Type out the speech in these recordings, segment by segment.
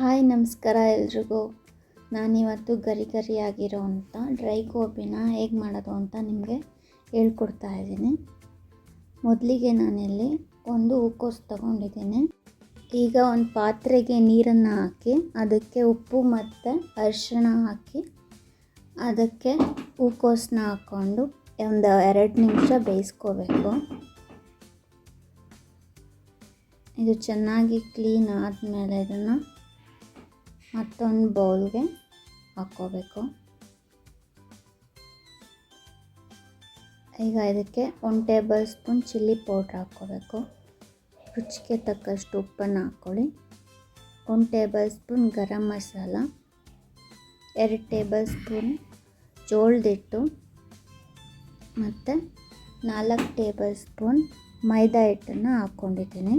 Hi, ನಮಸ್ಕಾರ ಎಲ್ರಿಗೂ. ನಾನಿವತ್ತು ಗರಿ ಗರಿಯಾಗಿರೋವಂಥ ಡ್ರೈ ಗೋಬಿನ ಹೇಗೆ ಮಾಡೋದು ಅಂತ ನಿಮಗೆ ಹೇಳ್ಕೊಡ್ತಾ ಇದ್ದೀನಿ. ಮೊದಲಿಗೆ ನಾನಿಲ್ಲಿ ಒಂದು ಹೂಕೋಸು ತಗೊಂಡಿದ್ದೀನಿ. ಈಗ ಒಂದು ಪಾತ್ರೆಗೆ ನೀರನ್ನು ಹಾಕಿ, ಅದಕ್ಕೆ ಉಪ್ಪು ಮತ್ತು ಅರಿಶಿಣ ಹಾಕಿ, ಅದಕ್ಕೆ ಹೂಕೋಸನ್ನ ಹಾಕ್ಕೊಂಡು ಒಂದು ಎರಡು ನಿಮಿಷ ಬೇಯಿಸ್ಕೋಬೇಕು. ಇದು ಚೆನ್ನಾಗಿ ಕ್ಲೀನ್ ಆದಮೇಲೆ ಇದನ್ನು ಮತ್ತೊಂದು ಬೌಲ್ಗೆ ಹಾಕ್ಕೋಬೇಕು. ಈಗ ಇದಕ್ಕೆ ಒಂದು ಟೇಬಲ್ ಸ್ಪೂನ್ ಚಿಲ್ಲಿ ಪೌಡ್ರ್ ಹಾಕ್ಕೋಬೇಕು. ರುಚಿಗೆ ತಕ್ಕಷ್ಟು ಉಪ್ಪನ್ನು ಹಾಕ್ಕೊಳ್ಳಿ. ಒಂದು ಟೇಬಲ್ ಸ್ಪೂನ್ ಗರಂ ಮಸಾಲ, ಎರಡು ಟೇಬಲ್ ಸ್ಪೂನ್ ಜೋಳದಿಟ್ಟು, ಮತ್ತು ನಾಲ್ಕು ಟೇಬಲ್ ಸ್ಪೂನ್ ಮೈದಾ ಹಿಟ್ಟನ್ನು ಹಾಕ್ಕೊಂಡಿದ್ದೀನಿ.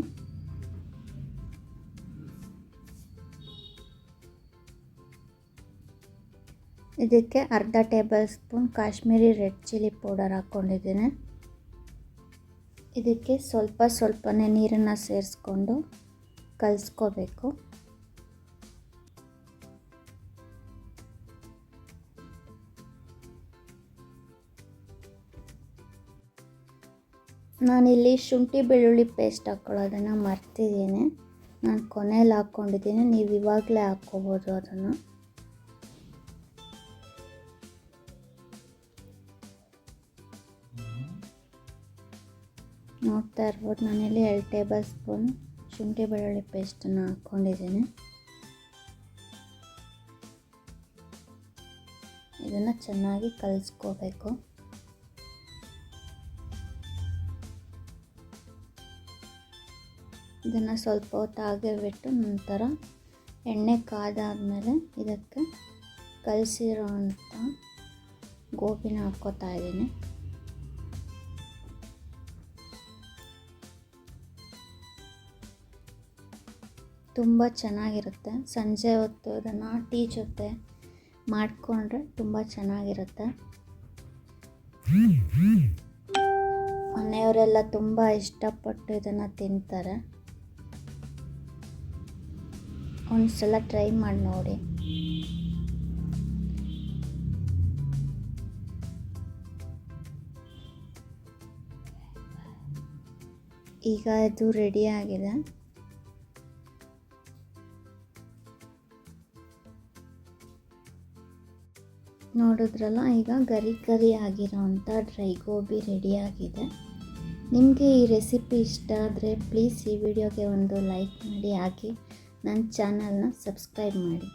ಇದಕ್ಕೆ ಅರ್ಧ table spoon Kashmiri red chilli powder ಹಾಕ್ಕೊಂಡಿದ್ದೀನಿ. ಇದಕ್ಕೆ ಸ್ವಲ್ಪ ಸ್ವಲ್ಪನೇ ನೀರನ್ನು ಸೇರಿಸ್ಕೊಂಡು ಕಲಿಸ್ಕೋಬೇಕು. ನಾನಿಲ್ಲಿ ಶುಂಠಿ ಬೆಳ್ಳುಳ್ಳಿ ಪೇಸ್ಟ್ ಹಾಕ್ಕೊಳ್ಳೋದನ್ನು ಮರ್ತಿದ್ದೀನಿ. ನಾನು ಕೊನೆಯಲ್ಲಿ ಹಾಕ್ಕೊಂಡಿದ್ದೀನಿ ನೀವು ಇವಾಗಲೇ ಹಾಕ್ಕೋಬೋದು ಅದನ್ನು. ನೋಡ್ತಾ ಇರ್ಬೋದು ನಾನಿಲ್ಲಿ ಎರಡು ಟೇಬಲ್ ಸ್ಪೂನ್ ಶುಂಠಿ ಬೆಳ್ಳುಳ್ಳಿ ಪೇಸ್ಟನ್ನು ಹಾಕ್ಕೊಂಡಿದ್ದೀನಿ. ಇದನ್ನು ಚೆನ್ನಾಗಿ ಕಲಿಸ್ಕೋಬೇಕು. ಇದನ್ನು ಸ್ವಲ್ಪ ಹೊತ್ತು ಹಾಗೆ ಬಿಟ್ಟು ನಂತರ ಎಣ್ಣೆ ಕಾದಾದಮೇಲೆ ಇದಕ್ಕೆ ಕಲಸಿರೋ ಅಂಥ ಗೋಬಿನ ಹಾಕ್ಕೋತಾ ಇದ್ದೀನಿ. ತುಂಬ ಚೆನ್ನಾಗಿರುತ್ತೆ. ಸಂಜೆ ಹೊತ್ತು ಅದನ್ನು ಟೀ ಜೊತೆ ಮಾಡಿಕೊಂಡ್ರೆ ತುಂಬ ಚೆನ್ನಾಗಿರುತ್ತೆ. ಮನೆಯವರೆಲ್ಲ ತುಂಬ ಇಷ್ಟಪಟ್ಟು ಇದನ್ನು ತಿಂತಾರೆ. ಒಂದ್ಸಲ ಟ್ರೈ ಮಾಡಿ ನೋಡಿ. ಈಗ ಇದು ರೆಡಿ ನೋಡಿದ್ರಲ್ಲ, ಈಗ ಗರಿ ಗರಿ ಆಗಿರೋವಂಥ ಡ್ರೈ ಗೋಬಿ ರೆಡಿಯಾಗಿದೆ ನಿಮಗೆ ಈ ರೆಸಿಪಿ ಇಷ್ಟ ಆದರೆ ಪ್ಲೀಸ್ ಈ ವಿಡಿಯೋಗೆ ಒಂದು ಲೈಕ್ ಮಾಡಿ ಹಾಕಿ ನನ್ನ ಚಾನಲ್ನ ಸಬ್ಸ್ಕ್ರೈಬ್ ಮಾಡಿ.